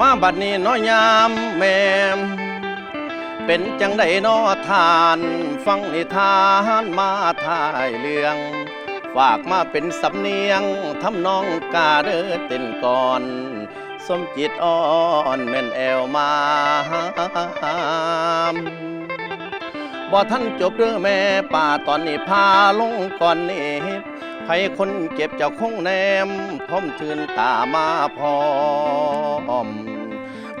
มาบัดนี้น้อยยามแม่มเป็นจังไดนอทาน ฟังนิทานมาถ่ายเรื่อง ฝากมาเป็นสำเนียงทำนองกาเด้อเต้นก่อนสมจิตอ่อนแม่นแอวมาบ่ท่านจบเด้อแม่ป่าตอนนี้พาลงก่อนนี้ ใครคนเก็บเจ้าคงแนมพร้อมทื่นตามาพร้อม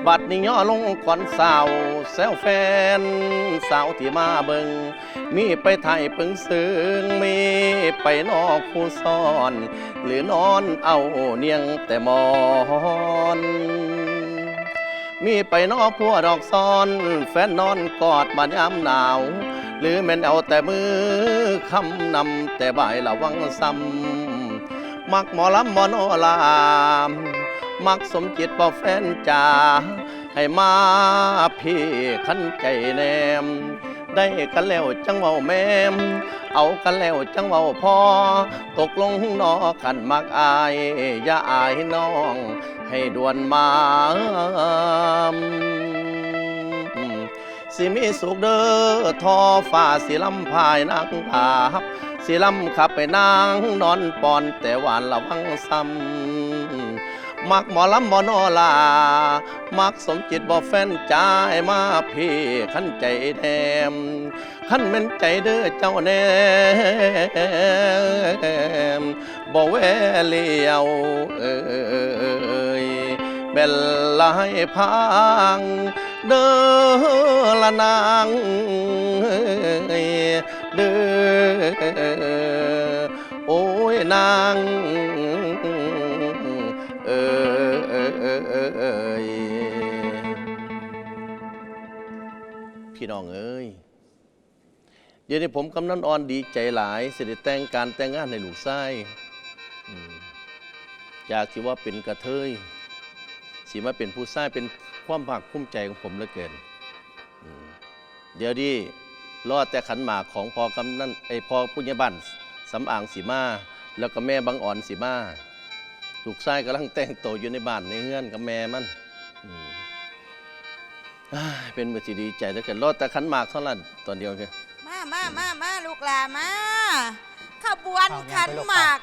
บัดนี้ย่อลงก่อนสาวแซวแฟน สาวที่มาเบิงมีไปไทยปึงซึงมีไปนอกคู่ซ่อน หรือนอนเอาเนียงแต่มอนมีไปนอกพัวดอกซ้อน แฟนนอนกอดมายามหนาว หรือแม่นเอาแต่มือคำนำแต่บ่ายละวังซ้ำมักหมอลำหมอนอลามมักสมจิตบ่แฟนจ๋าให้มาพี่ขันใจแนม ได้กันแล้วจังเว้าแม่มเอากันแล้วจังเว้าพอ ตกลงนอขันมักอาย อย่าอายน้อง ให้ด่วนมา สิมีสุขเด้อทอฟ้าสิลำพายนางภาบสิลำขับไปนางนอนปอนแต่หวานระวังซ้ำมักหมอลำบ่นอลา มักสมจิตบ่แฟนใจายมาพี่ขันใจแดมขันเป็นใจเด้อเจ้าแนมบ่แวเลียวเอ้ยเบลลายพัง เด้อละนางเด้อโอ้ยนางเออเออเออเออเอยพี่น้องเอ้ยเดี๋ยวนี้ผมกำนันอ่อนดีใจหลายเสด็จแต่งการแต่งงานในหลูกไส้อืมจากที่ว่าเป็นกระเทยสีมาเป็นผู้ไส้เป็น ความภาคภูมิใจของผมเหลือเกินอืมเดี๋ยวนี้รอดแต่ขันหมากของพอกำนันไอพอปุญญบันสำอางสีมา แล้วก็แม่บังอ่อนสีมาลูกชายกำลังแต่งตัวอยู่ในบ้านในเฮือนกับแม่มันอืมอ้ายเป็นมือที่ดีใจแล้วกันรอดแต่ขันหมากเท่านั้นตอนเดียวแค่มามามามาลูกหลามาขบวนขันหมาก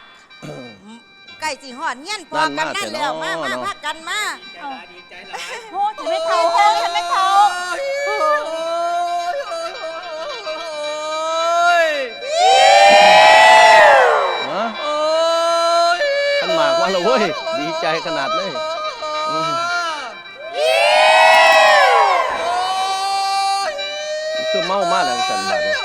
ไก่สีหอนเงี้ยนพอกันนั่นแล้วมามาพักกันมา โอ้ฉันไม่เท่าฉันไม่เท่าฮะขันหมากว่าแล้วเว้ย ดีใจขนาดเลยอืมคือเมามากเลยสันบาดเนี่ย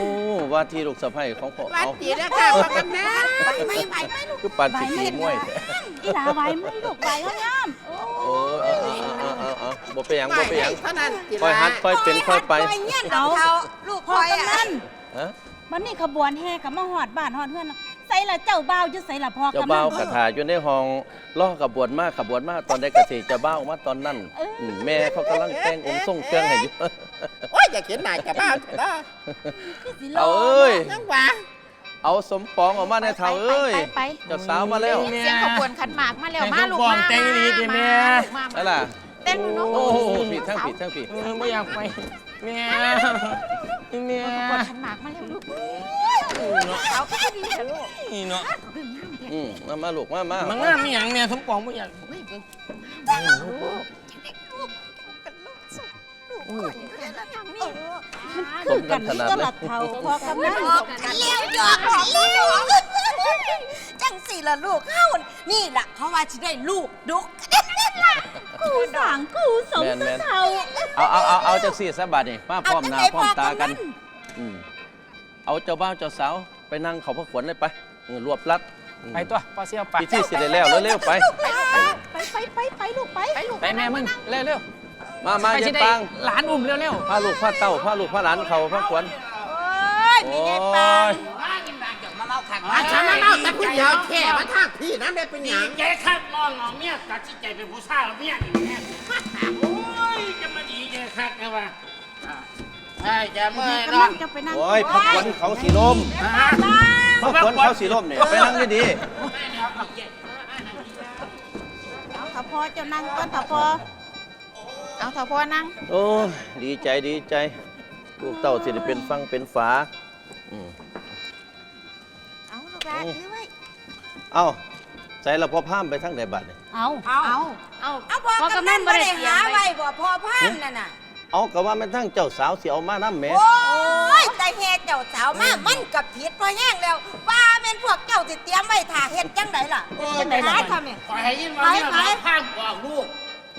โอ้ว่าที่ลูกสะใภ้ของพ่อวัเอานดีนะค่ะพ่อกำนันไม่ไหวไม่ลูกคือปันสิกีมวยแท้อีหลาไหวไหมลูกไหวเขางามโอ้โอ้ยเอาเอาเอาเอาเอาบ่ไปหยังไม่บ่ไปหยังเท่านั้นสิค่อยหัดค่อยเป็นค่อยไปคอยเงี้ยนของเขาลูกพ่คออยกำนันฮะ วันนี้ขบวนแห่กับมาหอดบ้านหอดเพื่อน ใส่ละเจ้าบ่าวจะใส่ละพ่อเจ้ากำนับ่าวนกระถาอยู่ในห้องล่อกระบวนมากขบวนมากตอนได้กระสิเจ้าบ่าวมาตอนนั้นเอออืมแม่เขากำลังแต่งองค์ทรงเครื่องให้อยู่โอ้ยอย่าเขียนหน้าจะบ้าเถอะนะสิโลเอาเอ้ยยังหวะเอาสมปองออกมาในเท่าเอ้ยไปไปเจ้าสาวมาแล้วเสียงขบวนขันหมากมาแล้วให้มาเขาลูกบอกมาแต่งดีดิแม่มานั่นล่ะเต้นลูกโอ้โหผิดทั้งผิดทั้งผิดเออไม่อยากไป แม่แม่ขบวนขันหมากมาแล้วลูกเอาก็ดีเถอะลูกนี่เนาะอืมมามาลูกมามามันง่ามมีอย่างแม่สมปองไม่อยากคือกันนี่ก็หลัดเท่าพ่อกำนันเลี้ยงหยอกเลี้ยงจังสี่ละลูกเฮ้านี่ล่ะเขาว่าจะได้ลูกดุก กูสางกูสมสเท่าเอาเอาเอาเอาจังสี่สะบัดนี่มาพร้อมหน้าเอาจังไหนพร้อมตากันพ่อกำนันอืมเอาเจ้าบ่าวเจ้าสาวไปนั่งเขาพระขวัญเลยไปเออรวบรัดอืมไปตัวปลาเสียวไป พิธีสิได้แล้วเร็วๆไป ไปไปไปไปลูกไปไปลูกไปแม่มึง เร็วเร็วมาๆมาไปเย็สินได้ปังหลานอุ้มเร็วเร็วพาลูกพาเต้าพาลูกพาหลานเขาพระขวัญ โอ้ยมีโอ้ไงปังย อาฉันมาเล่าแต่ผู้เดียวแค่มาทากพี่น้ำได้เป็นหยังใจคักนอนงอเมียตัดสินใจเป็นผู้ชายเมียนี่แม่โอ้ยจะมาดีใจคักนะวะใช่จะเมื่อยกำร้นัอนนจะไปนั่งโอ้ยพระขวัญเขาสีลมพระขวัญเขาสีลมเนี่ยไปนั่งดีเอาถ้าพ่อเจ้านั่งก่อนถ้าพ่อเอาเถอะพ่อนั่งๆโอ้ยดีใจดีใจลูกเต้าสิได้เป็นฟังเป็นฝาอืม เอาลูกหลานถือไว้เอ้าใส่ละพอพามไปทั้งไหนบัดนี่เอาเอาเอาเอาเอาบอกกำนันบ่ได้หาไว้บ่พอพานนั่นน่ะเอาก็ว่าแม่นทั้งเจ้าสาวสิเอามาน้ำแหม่โอ้ยแต่เฮ็ดเจ้าสาวมามันกับผิดพอแห้งแล้วว่าแม่นพวกเจ้าสิเตรียมไว้ท่าเฮ็ดจังไดล่ะจังไดล่ะทำแม่ขอให้ยินว่าเนี่ยไปไปมาข้ามบอกลูก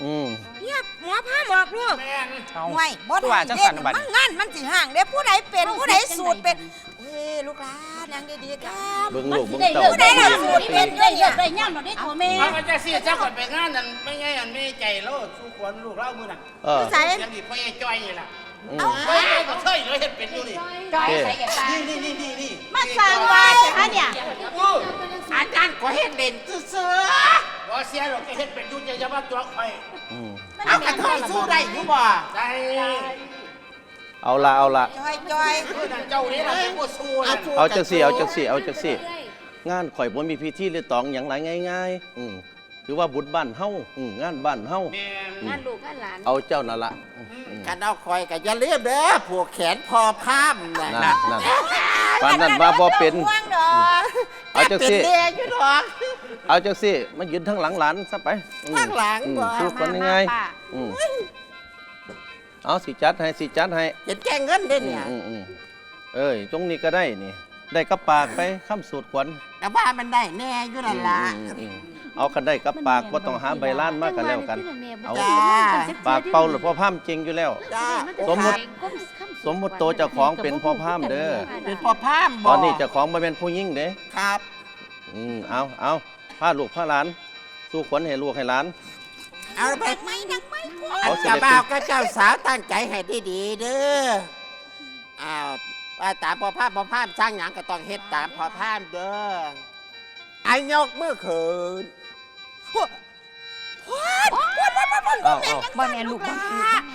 อืมเนี่ยหมอพาบอกลูกแม่นเอาห่วยบ่ตัวได้จังเด็สัดนบัดมันงานมันสิห่างเด้ผู้ใดเป็นผู้ใดสูตรเป็น เฮ้ยลูกหลานนางดีๆครับเบิ่งมันลูกสิเบิ่งได้เต้าเลิกได้ย่ำบ่ได้ได้เลิกได้ย่ำบ่ได้โทรแม่เอาไปจะเสียเจ้าก่อนไปงานนั่นไม่ไงอันไม่ใจโลดสู้ควรลูกเล่ามือน่ะเออ ใส่ยังดีพ่อไอ้จ้อยนี่ล่ะอืมเฮ้ยก็เคยเลยเห็นเป็นอยู่นี่จอยใส่กับตานี่นี่นี่นี่นี่มาสร้างว่าใช่ฮะเนี่ยอู้อาจารย์ก็เห็นเด่นซื่อบ่เสียหรอกจะเห็นเป็นอยู่จะจะมาตัวคอยอืมๆเอากระเทยสู้ได้อยู่บ่ได้ เอาละเอาละจอยจอยเจ้านี่ล่ะเป็นผู้สู้เอานะสู้เอาจังสี่เอาจังสี่เอาจังสี่งานข่อยบ่มีพิธีหรือตองอย่างไรง่ายๆอืมถือว่าบุญบ้านเฮาอืมงานบ้านเฮาแม่นงานลูกงานหลานเอาเจ้านั่นละอืมกันเอาคอยกับอย่าลืมเด้อผูกแขนพอพามน่ะนั่นนั่นปานนั้นว่าบ่เป็นห่วงดอกเอาจังเป็นสี่เดียอยู่ดอกเอาจังสี่มันยืนทั้งหลังหลานซะไปอืมข้างหลังอืมบ่สู้คนยังไงป้าอืม เอาสิจัดให้สิจัดให้เห็นแกงเงินเด่นอืมเนี่ยอืมอืมเอ้ยตรงนี้ก็ได้นี่ ได้กับปากไปค้ำสูตรขวัญแต่ว่ามันได้แน่อยู่นั่นล่ะอืมอืมเอาคันได้กับปากว่าต้องหาใบล้านมากกันแล้วกัน เอาจ้าปากเป่าหรือพ่อพามจริงอยู่แล้ว จ้าสมมุติ สมมุติโตเจ้าของเป็นพ่อพามเด้อ เป็นพอพามตบ่อนนี้เจ้าของมาเป็นผู้หญิงเด้ครับ อืมเอาเอาพาลูกพาหลาน สู้ขวัญให้ลูกให้หลาน เอาไปดังไหมดังไหมพ่อเอาสิเจ้าได้บ่าวเป็นกับเจ้าสาวตั้งใจให้ดีๆเด้ออ้าวว่าตามพอพามพอพามสร้างหยังก็ต้องเฮ็ดตามพอพามเด้อไอ้ยกมือขืนเอาเอาบ่แม่นลูกบ่แม่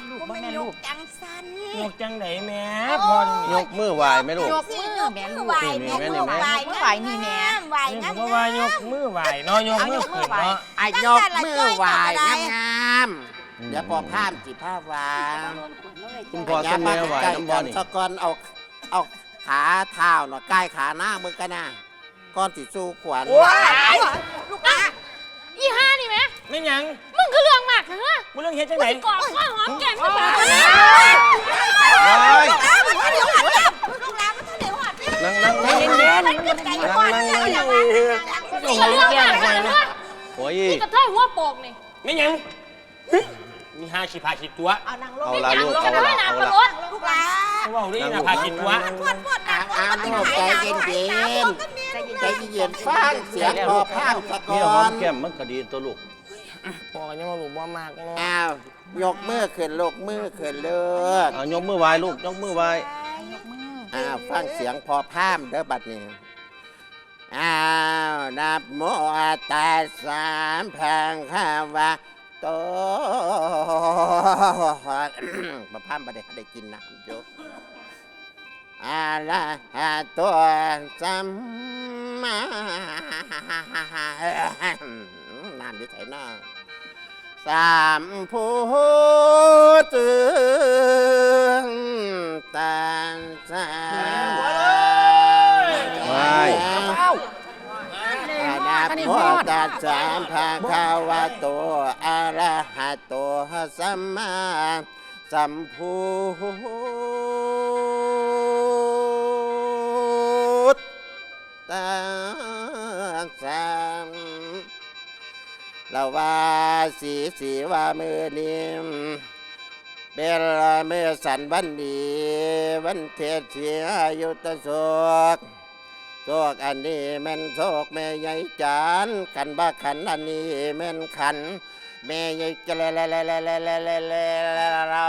นลูกบ่แม่นลูกจังสันยกจังไหนแม่พอนี่ยกมือไหวไหมลูกยกมือแม่ลูกไหวนี่แม่แม่นี่ลูกแม่ไหวมือไหวนี่แม่ ไหวนี่งามผมว่ายกมือไหวเนาะยกมือขึ้นเนาะไอ้ยกมือไหวงามๆเดี๋ยวพอพามสิผ้าวางคุณพ่อคุณแม่ไหวน้ำบอนี่สะกอนเอาเอาขาเท้าเนาะใกล้ขาหน้ามือกันนะก้อนสิสู้ขวัญลูกหลานอีห้านี่แม่ไม่หยังมึงคือเรื่องมากเหรอกูเรื่องเฮ็ดจังไหนกอดข้อหอมแก้มกัน มไปนะโอ้ยนี่กระเทยหัวโปกนี่ไม่หยังมีห้าขีดพาขีดตัวเอานั่งลงเอาละลูกลงเอากันละเลยนะเอาปละรถลูกหลาเขาบอกนี่นะพาขีดตัวปวดปวดหนักอ้าวลูกใจเย็นเย็นๆใจเย็นๆฟังเสียงพอภาพสะก่เนี่ยหออมนแก้มมันก็ดีตัวลูกบอกยังมาหลุมว่ามากเลยอ้าวยกมือขึ้นลกมือขึ้นเลิกเอายกมือไหว้ลูกยกมือไหว้อ้าวฟังเสียงพอภาพเด้อบัดนี้ อ้าวนับโมตัสสามพังข้าวะโตประพามบัดนี้ได้กินน้ำอยู่อาละหะตัวสัมมาน้ำดิใส่หน้าสามผู้ตื่นตันสาไหว้อา นาโมตัสสะภะคะวะโตอะระหะโตสัมมาสัมพุทธัสสะละว่าสีสีว่ามือนิมเป็นเมื่อสันวันดีวันเทศเสียอายุตโศ โชคอันนี้แม่นโชคแม่ใหญ่จานขันบ้าขันอันนี้แม่นขัน แม่ใหญ่จะเลเลเลเลเลเลเลเลเรา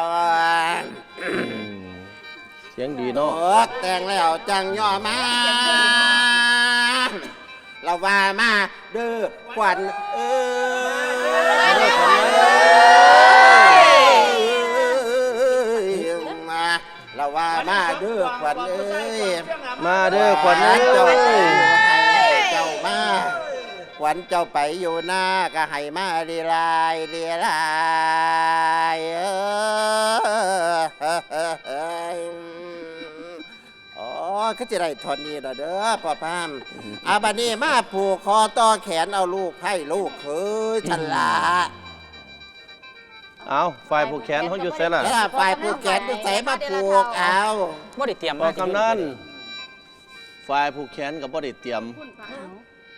เสียงดีเนาะแต่งแล้วจังย่อมาเราว่ามาเด้อขวัญเอ้ย มาเด้อขวัญเอ้ยมาเด้อขวัญเอ้เจ้าไปยให้เจ้ามาขวัญเจ้าไปอยู่หน้าก็ให้มาดีลายดีลายเอยอ๋อก็จะได้ทอนนี้ละเด้อพ่อพามอาบันนี้มาผูกคอต่อแขนเอาลูกให้ลูกคือฉันละ เอาฝ่ายผู้แขนเขาอยู่ไสล่ะแล้วฝ่ายผูกแขนจะใส่มาผูกเอาบ่ได้เตรียมพอกำนันฝ่ายผู้แขนกับบ่ได้เตรียม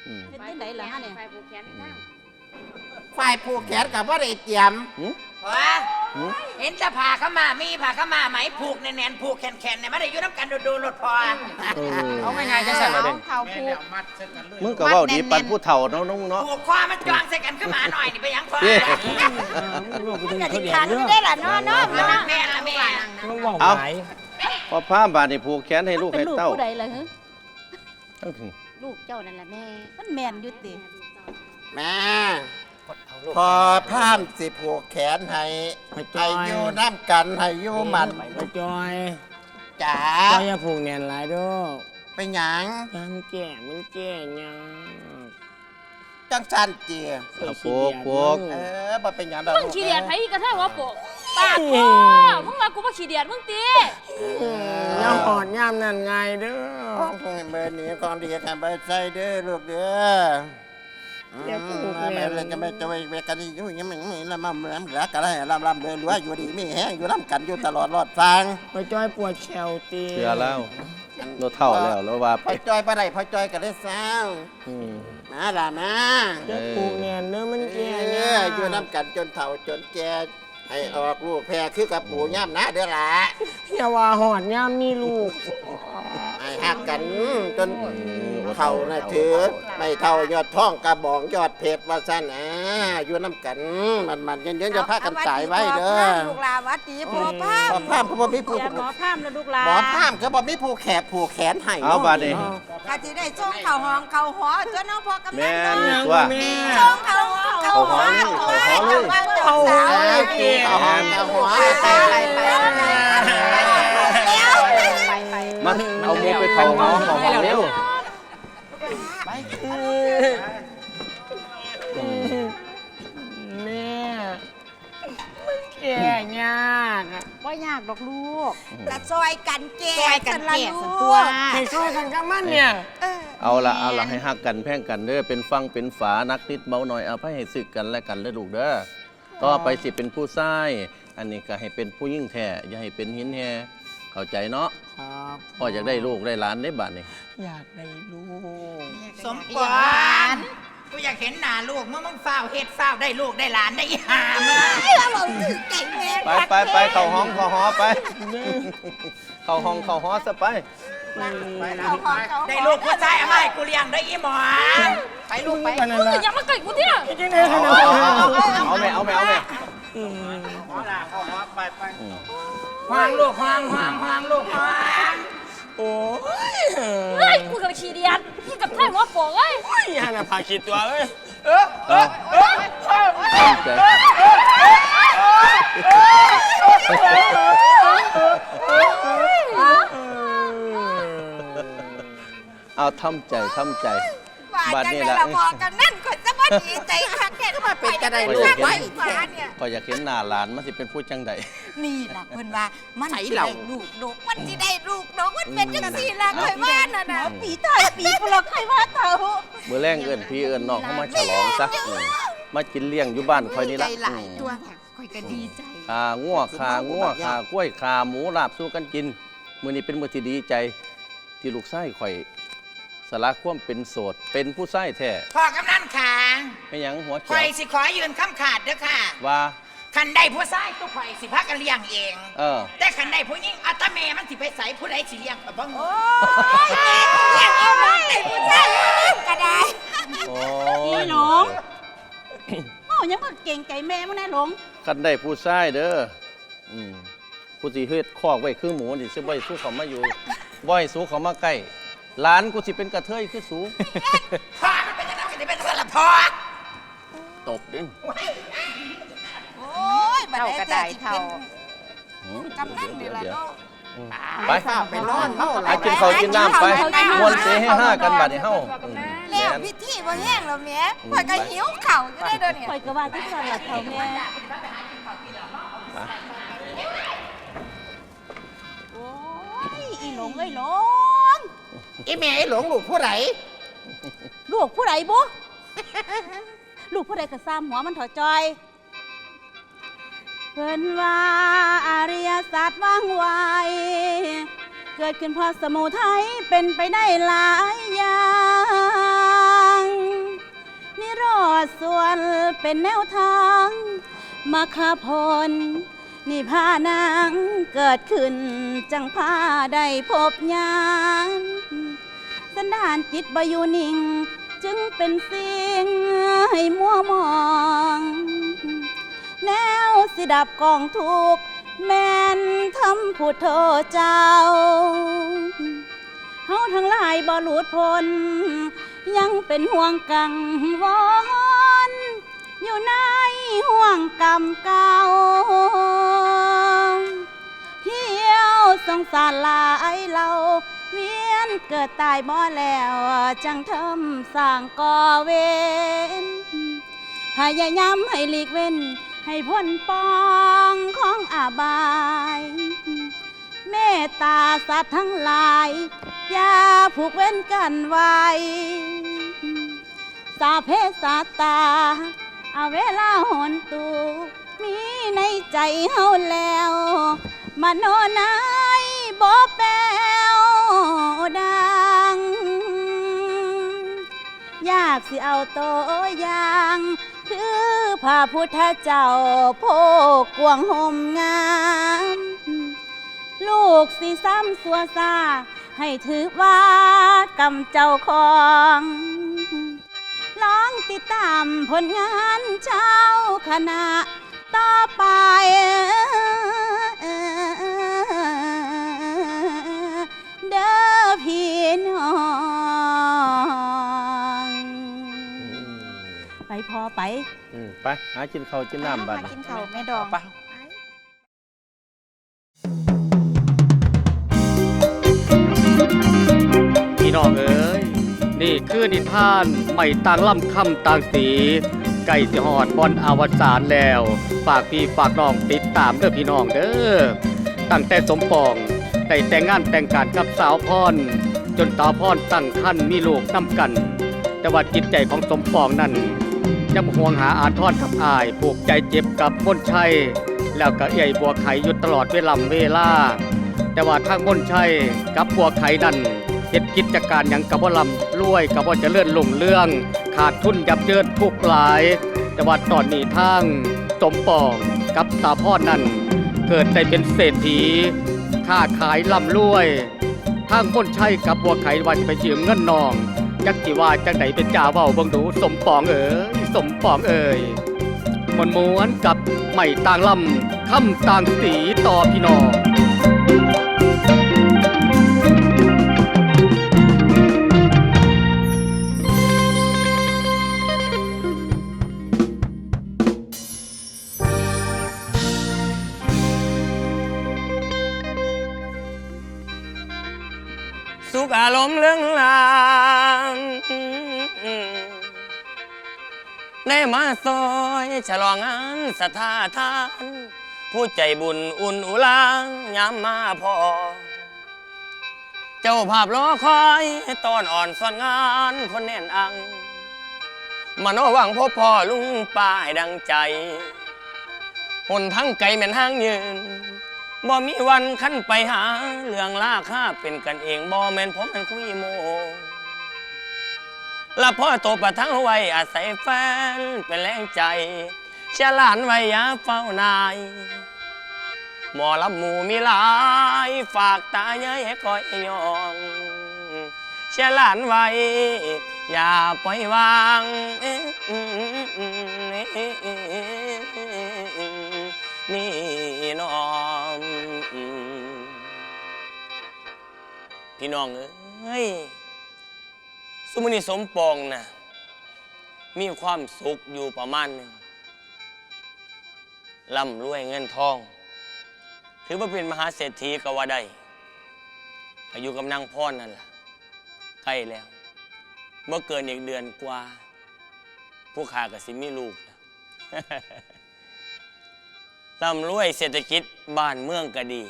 อืม เฮ็ดจังไดล่ะฮะเนี่ย ฝ่ายผูกแขนกับว่าได้เตรียม หึว้าหึเห็นแต่ผ่าเข้ามามีผ่าเข้ามาไหมผูกแน่นๆผูกแข็งๆเนี่ยไม่ได้อยู่น้ำกันดูๆหลดพอเออเอาง่ายๆจะสั่นเลยเด้เขาผูก มึงก็เว้าดีปันผู้เฒ่าเนาะน้องเนาะ ผูกคอมันจองใส่กันขึ้นมาหน่อยนี่ไปยังพอเย้ มันก็สิขาดไม่ได้ล่ะเนาะเนาะมันนักแม่ละแม่ต้องบอกเอาหลายพอพามบาดนี่ผูกแขนให้ลูกเป็ให้นลูกเต้าผู้ใดล่ะฮะทั้งถึงลูกเจ้านั่นแหละแม่ มันแม่นอยู่ติแม่ พอพามสิผูกแขนให้ให้อยู่น้ำกันให้อยู่หมันไปจอยจ๋าจอยอย่าผูกแน่นหลายเด้อเป็นหยังยังแก่มันแก่ยังจังสันเจียเอาผูกผูก เออบ่เป็นหยังดอกมึงขี้เดียดไผกระเทยหัวโปกปากโอ้มึงว่ากูบ่ขี้เดียดมึงตีย่ำหอดย่ำนั่นไงเด้อของเบอร์นี้ของดีกันเบอร์ใส่เด้อลูกเด้อ อย่าผูกแม่แน่นเลยจะไม่จะไปเวกันอยู่อยังไม่ไม่ละมั่มละเหลือกันเลยลำลำเดินรวยอยู่ดีมีแห้งอยู่น้ำกันอยู่ตลอดรอดฟังไปจอยปวดแขวตีเสือแล้วเราเท่าแล้วแล้วว่าพไปอจอยปะได้พอจอยกันได้สาวอืมมาล่ะมาจะผูกแน่นเด้อมันเอแก่อยังอยู่น้ำกันจนเฒ่าจนแก่ให้ออกลูกแพรคือกับปู่ย่ำนะเด้อล่ะอย่าว่าหอดย่ำนี่ลูกให้หักกันจน เฒ่าน่ะถือไม่เท่ายอดท้องกระบองยอดเพชรว่าสั้นอ่าอยู่น้ำกันมันมันๆเย็นๆจะพากันตายไว้เด้อลูกหลาวัดดีพ่อพาหมอพามเขาบ่มีผู้อย่าหมอพามแล้วลูกหลาหมอพามเขาบ่มีผู้แขกผู้แขนให้เอาบาดนี่ข้าที่ได้ส่งเข่าห้องเข่าหอตัวน้องพ่อกำนัแม่นนเนาะตัวแม่ส่งเข่าห้องเข่าหอเข่าหอเลยเข่าหอเข่าหอเอาหอมเอาหัวไปไปไปแล้วมาเอามือไปเข้าห้องเข้าห้องเร็ว แม่มันแก่ยากอะบ่ยากดอกลูกกระซอยกันแก่ซอยกันแก่สัสันนตัตัววให้ช่วยกันกับมันเนี่ย เอาละเอาละให้ฮักกันแพ่งกันเด้อเป็นฟังเป็นฝานักนิดเบาหน่อยเอาไปให้สึกกันและกันเด้อลูกเด้อต่อไปสิเป็นผู้ชาย อันนี้ก็ให้เป็นผู้ยิ่งแท้อย่าให้เป็นหินแฮ เข้าใจเนาะครับพ่ออยากได้ลูกได้หลานได้บัดนี่อยากได้ลูกสมปานกูอยากเห็นหน้าลูกมึงมึงเฝ้าวเฮ็ดเฝ้าวได้ลูกได้หลานได้อีหามาเราบอกถือไก่แม่ไปไปไปเข้าห้องเข้าหอไปเข้าห้องเข้าหอซะไปเขาหอมเขาได้ลูกผู้ชายเอามาให้กูเลี้ยงได้อีหมอไปลูกไปมึงก็อยังมาไก่กูเนี่ยเอาเอาแม่เอาแม่เอาแม่ ขอลาขอขอไปไปห่วงลูกห่วงห่วงห่วงลูกห่วงโอ้ยเฮ้ยกูกับขี้เดียดมึงกับไทยหัวโปกเอ้ยยันน่ะพาคิดตัวเอ้ยตั้งใจเอาทำใจทำใจว่าบัดจังนี้เลยล่ะเราบอกกันนั่นคนจะมา ดีใจคักแค่ก็มาเป็นจะได้ลูกไว้เนี่ยก็อยากเห็นหน้าหลานมันสิเป็นผู้จังใด นี่ล่ะเพิ่นว่ามันสิได้ลูกดกมันสิได้ลูกดกมันเป็นจังซี่ล่ะเคยว่าน่ะนะปีตายปีพวกเราใครว่าเต่ามื้อแรงเอิ้นพี่เอิ้นน้องเข้ามาฉลองซะอืมมากินเลี้ยงอยู่บ้านคอยนี่ใจละหลายตัวค่อยก็ดีใจขางัวขางัวขากล้วยขาหมูลาบสู้กันกินมื้อนี้เป็นมื้อที่ดีใจที่ลูกชายข่อย สละความเป็นโสด เป็นผู้ชายแท้พ่อกำนันขาไม่หยังหัวข่เขีอยยวสิขอยืนคำขาดเด้อค่ะ ว่า คันได้ผู้ชายตุกข่อยสิพักกันเลี้ยงเอง เออ แต่คันได้ผู้หญิงอัตเมมันสิไปใส่ผู้ใดสิเลี้ยงกับบ้างโอ้ยแม่เอาน้องได้ผู้ชายก็ได้โอ้อียหลงเอ้ายังมาเก่งใจแม่มึงนะหลงคันได้ผู้ชายเด้ออืมผู้สิเฮ็ดคอกไว้คือหมูนี่สิบ่ให้สู้เขามาอยู่บ่ให้สู้เขามาใกล้ หลานกูสิเป็นกระเทยคือสูพ่อมันเป็นยังไงกันเป็นสลับพ่อตบดิโอ้ยบัดนี้แต่สิเป็นหืมกำนันนี่ล่ะเนาะ ไปไปนอนเมาหไปลายกินข้าวกินน้ำไป มวนเสให้ห้ากันบัดนี้เฮาอืมแล้วพิธีบ่แห้งแล้วแม่ข่อยก็หิวข้าวอยู่ได้เด้อเนี่ยคอยก็ว่าที่สลัดเต่าแม่ โอ้ยอีหลงเอ้ยหลง อีแม่ไอ้หลงลูกผู้ใดลูกผู้ใดบุลูกผู้ใดก็ซ้ำหัวมันเถอจอย เพิ่นว่าอาริยสัจว่างไว เกิดขึ้นเพราะสมุทัยเป็นไปได้หลายอย่าง นิโรธส่วนเป็นแนวทางมาคาพลนิพพานังเกิดขึ้นจังพาได้พบญาณ สันดานจิตบอยู่นิ่ง จึงเป็นสิ่งให้มัวมอง แนวสิดับกองทุกแม่นทำผู้โทเจ้าเฮาทั้งหลายบ่หลุดพ้นยังเป็นห่วงกังวอนอยู่ในห่วงกรรมเก่าเที่ยวสงสารหลายเรา เกิดตายบ่แล้ว จังทำสร้างก่อเวรพยายามให้หลีกเว้น ให้พ้นปองของอาบาย เมตตาสัตว์ทั้งหลายอย่าผูกเว้นกันไว้สาเพสัตตาเอาเวลาหนตูมีในใจเฮาแล้วมโนนายบ่แปว ดัง ยากสิเอาตัวอย่าง คือพระพุทธเจ้าโพกกวงห่มงาม ลูกสิซ้ำสัวซาให้ถือว่ากำเจ้าของลองติดตามผลงานเช้าคณะต่อไป ไปพอไปอืมไปหากินข้าวกินน้ำบัดมานี้กินข้าวแม่ดองพี่น้องเอ๋ยนี่คือนิทานไม่ต่างล่ำคำต่างสีไก่สิหอดบอนอวสานแล้ว ฝากพี่ฝากน้องติดตามเด้อพี่น้องเด้อตั้งแต่สมปองได้แต่งงานแต่งการกับสาวพร จนสาวพรตั้งคันมีลูกน้ำกัน แต่ว่าจิตใจของสมปองนั้น ยังห่วงหาอาทรกับอายผูกใจเจ็บกับมนชัย แล้วก็เอี่ยบัวไข่อยู่ตลอดเวลาเวลา แต่ว่าทางมนชัยกับบัวไข่นั้นเฮ็ดกิจการหยังกับบ่ลำรวยกับบ่เจริญรุ่งเรื่อง ขาดทุนยับเยินทุกหลาย แต่ว่าตอนนี้ทางสมปองกับตาพ่อนั่นเกิดได้เป็นเศรษฐีค้าขายล่ำรวยทางคนใช้กับบัวไขว่าจะไปยืมเงินนองจักจิว่าจังไหนเป็นจ่าเว้าเบังดูสมปองเอ๋ย สมปองเอ๋ยมนม้วนกับไม่ต่างลำคำต่างสีต่อพี่น้องสุขอารมณ์เรื่องรา ได้มาซอยฉลองงานสถาทาน ผู้ใจบุญอุ่นอุลางยามมาพอ เจ้าภาพรอคอยตอนอ่อนซ่อนงานคนแน่นอังมโนหวังพบพ่อลุงป้าให้ดังใจหนทั้งไกลแม่นห้างยืนบ่มีวันขั้นไปหา เรื่องล่าค่าเป็นกันเองบ่แม่นผมมันคุยโม ละพ่อโตประทั้งไว้อาศัยแฟนเป็นแรงใจฉลานไว้ยาเฝ้านาย หมอลำหมูมีหลาย ฝากตาเย้ยให้คอยยองฉลานไว้อย่าปล่อยวางนี่น้องพี่น้องเอ้ย สุมนีสมปองนะมีความสุขอยู่ประมาณหนึ่งร่ำรวยเงินทอง ถือว่าเป็นมหาเศรษฐีก็ว่าได้อายุกำนางพ่อนั่นล่ะ ใกล้แล้ว เมื่อเกินอีกเดือนกว่า ผู้ขากับสิมีลูกแล้วร่ำรวยเศรษฐกิจบ้านเมืองก็ดี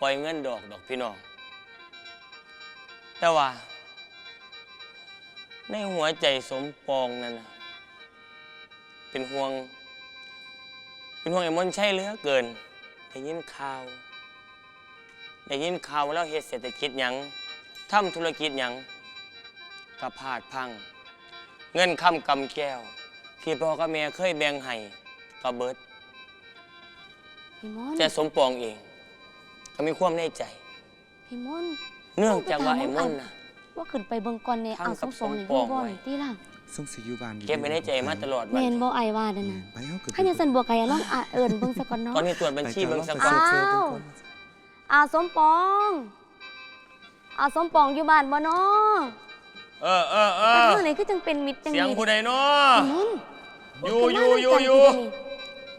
ปล่อยเงินดอกดอกพี่น้อง แต่ว่า ในหัวใจสมปองนั่นนะเป็นห่วง เป็นห่วงไอ้มนต์ใช่เหลือเกินได้ยินข่าวได้ยินข่าวว่าแล้วเฮ็ดเศรษฐกิจหยังทำธุรกิจหยังกระพลาดพัง เงินคำกำแก้ว ที่พ่อกับแม่เคยแบ่งให้ก็เบิดพี่มอนแต่สมปองเอง ก็มีความในใจ พี่มอนเนื่องจากว่าไอ้มนต์นะ ว่าขึ้นไปเบิ่งก่อนเนี่ยทำเอากัสบมสองนี่สมปอองยู่บ่ไว้นี่ติล่ะส่งสิอยู่บ้านเก็บไว้ในใจมาตลอดวัแม่นนบ่ไอายว่านั่นน่ะไปเฮาก็ถ้าอย่างซั่นบัวไก่ลองอะเอิ้นเบิ่งซะก่อนเนาะตอนนี้ตรวจบัญชีเบิ่งสักไปก่อนเจออ้าวเพิ่นก่อนอาสมปองอาสมปองอยู่บ้านบ่เนาะเออเออเอแต่อเมื่อไหร่คือจังเป็นมิตรจังเสียงมีผู้ใดเนาะพี่มอนอยู่อยู่อยู่อยู่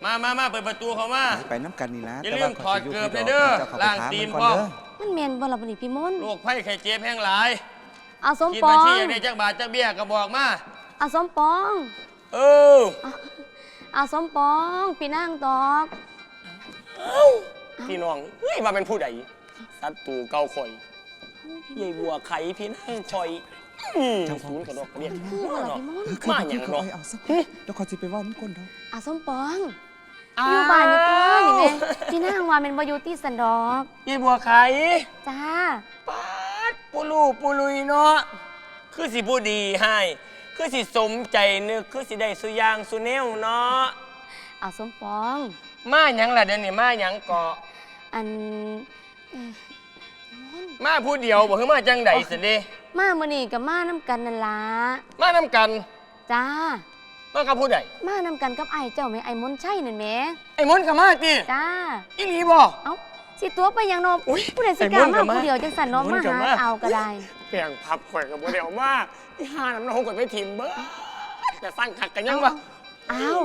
มามามาเปิดประตูเขามา ไปน้ำกันนี่นะอย่าแต่ลืว่มถอดข้ยสิเกือบยู่เลยเด้อจ้เข้ไปล้างถมตีนมัพ่อเด้มันแม่นบ่ล่ะบัดนี้พี่มอนโรคไข้ไข้เจ็บแห้งหลาย อาสมคิดปอบัญงชีอยากได้จักบาทจักเบี้ยก็บอกมาอาสมปองเอออาสมปองพี่นางตอกพี่น้องเฮ้ยมาเป็นผู้ใดศัตรูเก่าข่อยยายบัวไข่พี่นั่งข่อยอืมศูนย์กระดอกกระเดียดคือบ่ล่ะพี่มอนเออคือมาคือหยังคือเนาะเอาเอาสักเดี๋ยวขอยสิไปเว่าน้ำก้นเด้ออาสมปองอยู่บ้านอยู่ตัวนี่แม่พี่นางว่าแม่นบ่อยู่ที่สันดอกยายบัวไข่จ้าปาด ปูลูปูลุยเนาะคือสิผู้ดีให้ คือสิสมใจนึกคือสิได้สุอยางสุแนวเนาะอาสมปอง มาหยังล่ะเดี๋ยวนี้มาหยังเกาะ อันเอ่อมาผู้เดียวบ่คือมาจังใดสิเด้มามื้อนี้กับมาน้ำกันนั่นล่ะมานํกันจ้า มากับผู้ใดมาน้ำกันกับไอ้ายเจ้าแม่ไอ้มนต์ชัยนั่นแหม่ไอ้มนต์ก็มาติจ้าอีหลีบ่เอ้า สิตัวไปหยังเนาะอุ๊ยผู้ใดสิไอ้กล้ามนต์ก็มามาผู้เดียวจังสั่นเนาะไอ้มมานต์ก็หามา เอาก็ได้แบ่งพับข่อยกับบ่ได้เอามาอีห่าน้ำน้องกดไปถิ่มเบ้อแต่สร้างขักกันยังวะอ้าว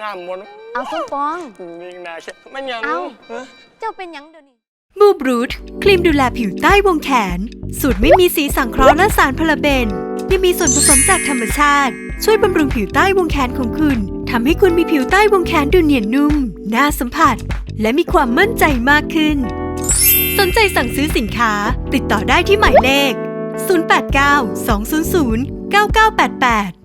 งามหมดเอาสมปองนี่นาเชมันยังเอ้า เอ้อ เจ้าเป็นหยังเดี๋ยวนี้บูบรูทครีมดูแลผิวใต้วงแขน สูตรไม่มีสีสังเคราะห์และสารพาราเบนยังมีส่วนผสมจากธรรมชาติ ช่วยบำรุงผิวใต้วงแขนของคุณทำให้คุณมีผิวใต้วงแขนดูเนียนนุ่ม น่าสัมผัส และมีความมั่นใจมากขึ้น สนใจสั่งซื้อสินค้า ติดต่อได้ที่หมายเลข 089 200 9988